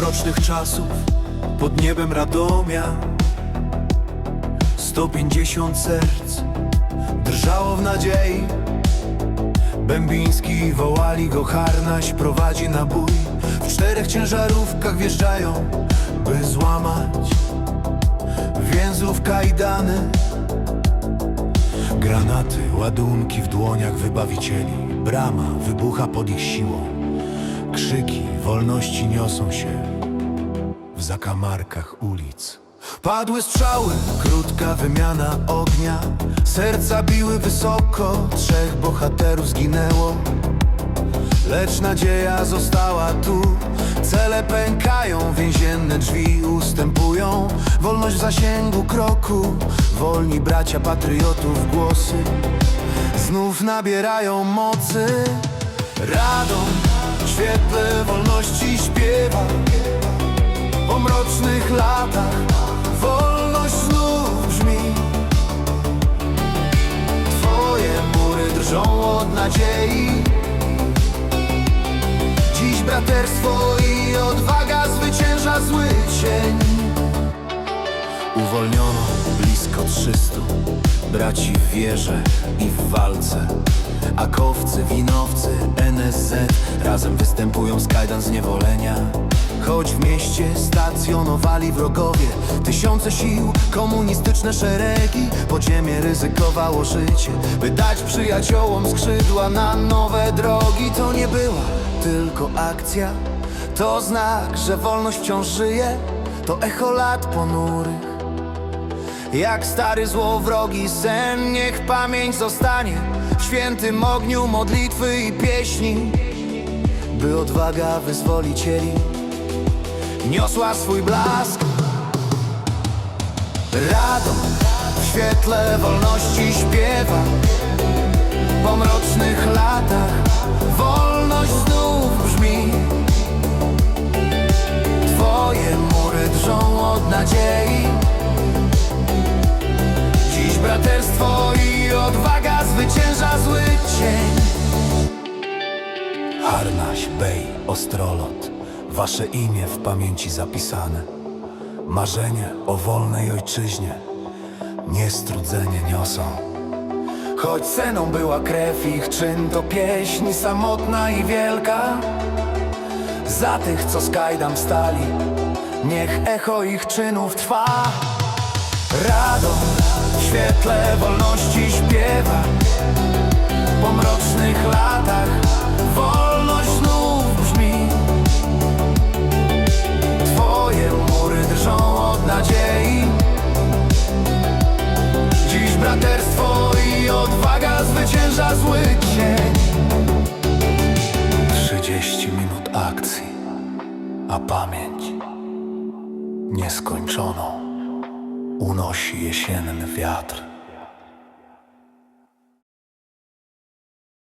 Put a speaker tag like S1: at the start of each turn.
S1: naszych czasów. Pod niebem Radomia. 150 serc drżało w nadziei. Bębiński wołali go harnaś prowadzi na bój W czterech ciężarówkach wjeżdżają by złamać Więzów kajdany. Granaty, ładunki w dłoniach wybawicieli. Brama wybucha pod ich siłą. Krzyki wolności niosą się w zakamarkach ulic. Padły strzały, krótka wymiana ognia. Serca biły wysoko, trzech bohaterów zginęło. Lecz nadzieja została tu. Cele pękają, więzienne drzwi ustępują. Wolność w zasięgu kroku, wolni bracia patriotów głosy. Znów nabierają mocy. Radą w świetle wolności śpiewa Mrocznych latach. Wolność znów brzmi. Twoje mury drżą od nadziei. Dziś braterstwo i odwaga zwycięża zły cień. Uwolniono blisko 300 braci w wierze i w walce. Akowcy, winowcy, NSZ razem występują z kajdan zniewolenia Choć w mieście stacjonowali wrogowie Tysiące sił, komunistyczne szeregi Podziemie ryzykowało życie By dać przyjaciołom skrzydła na nowe drogi. To nie była tylko akcja To znak, że wolność wciąż żyje To echo lat ponurych. Jak stary złowrogi sen, niech pamięć zostanie W świętym ogniu modlitwy i pieśni By odwaga wyzwolicieli Niosła swój blask. Radom w świetle wolności śpiewa. Po mrocznych latach wolność znów brzmi. Twoje mury drżą od nadziei. Dziś braterstwo i odwaga zwycięża zły cień. Harnaś, Bej, Ostrolot Wasze imię w pamięci zapisane. Marzenie o wolnej ojczyźnie. Niestrudzenie niosą. Choć ceną była krew ich czyn To pieśń samotna i wielka. Za tych, co z kajdam stali Niech echo ich czynów trwa. Radą w świetle wolności śpiewa. Po mrocznych latach wolność zwycięża zły cień 30 minut akcji, a pamięć nieskończoną unosi jesienny wiatr.